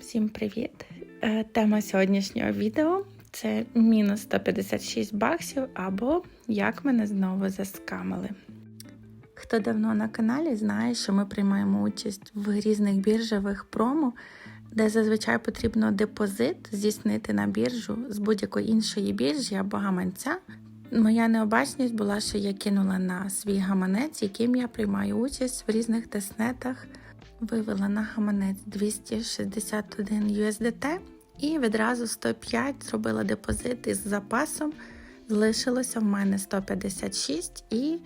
Всім привіт! Е, Тема сьогоднішнього відео це мінус 156 баксів або як мене знову заскамили. Хто давно на каналі знає, що ми приймаємо участь в різних біржевих промо, де зазвичай потрібно депозит здійснити на біржу з будь-якої іншої біржі або гаманця. Моя необачність була, що я кинула на свій гаманець, яким я приймаю участь в різних тестнетах вивела на гаманець 261 USDT і відразу 105 зробила депозит із запасом. Залишилося в мене 156, і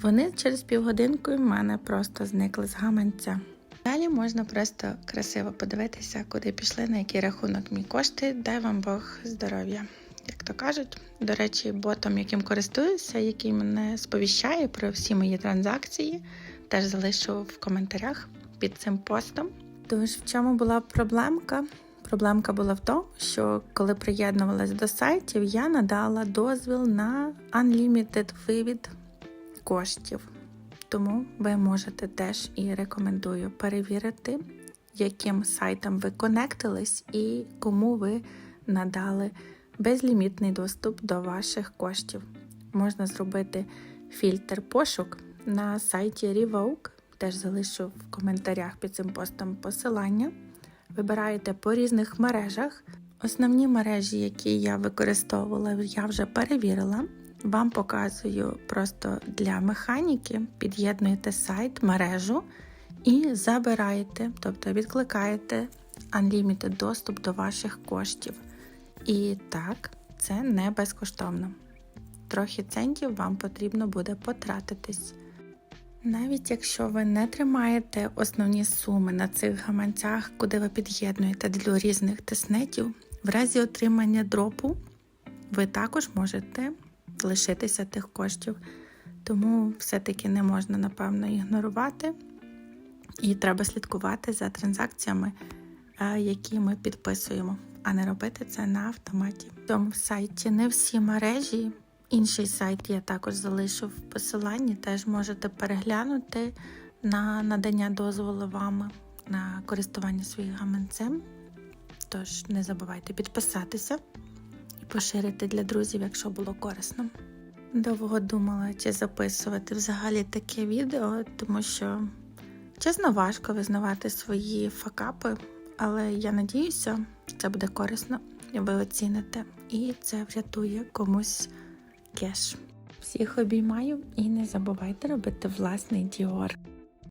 вони через півгодинку в мене просто зникли з гаманця. Далі можна просто красиво подивитися, куди пішли, на який рахунок мій кошти. Дай вам Бог здоров'я. Як то кажуть, до речі, ботом, яким користуюся, який мене сповіщає про всі мої транзакції, теж залишу в коментарях під цим постом. Тож в чому була проблемка? Проблемка була в тому, що коли приєднувалась до сайтів, я надала дозвіл на unlimited вивід коштів. Тому ви можете теж і рекомендую перевірити, яким сайтам ви конектились і кому ви надали безлімітний доступ до ваших коштів. Можна зробити фільтр пошук на сайті Revoke теж залишу в коментарях під цим постом посилання. Вибираєте по різних мережах. Основні мережі, які я використовувала, я вже перевірила. Вам показую просто для механіки, під'єднуєте сайт, мережу і забираєте, тобто відкликаєте Unlimited доступ до ваших коштів. І так, це не безкоштовно. Трохи центів вам потрібно буде потратитись. Навіть якщо ви не тримаєте основні суми на цих гаманцях, куди ви під'єднуєте для різних тиснетів, в разі отримання дропу ви також можете лишитися тих коштів. Тому все-таки не можна, напевно, ігнорувати. І треба слідкувати за транзакціями, які ми підписуємо, а не робити це на автоматі. В цьому сайті не всі мережі. Інший сайт я також залишу в посиланні, теж можете переглянути на надання дозволу вам на користування своїм гаманцем. Тож не забувайте підписатися і поширити для друзів, якщо було корисно. Довго думала, чи записувати взагалі таке відео, тому що чесно важко визнавати свої факапи, але я надіюся, це буде корисно, ви оціните, і це врятує комусь кеш. Всіх обіймаю і не забувайте робити власний діор.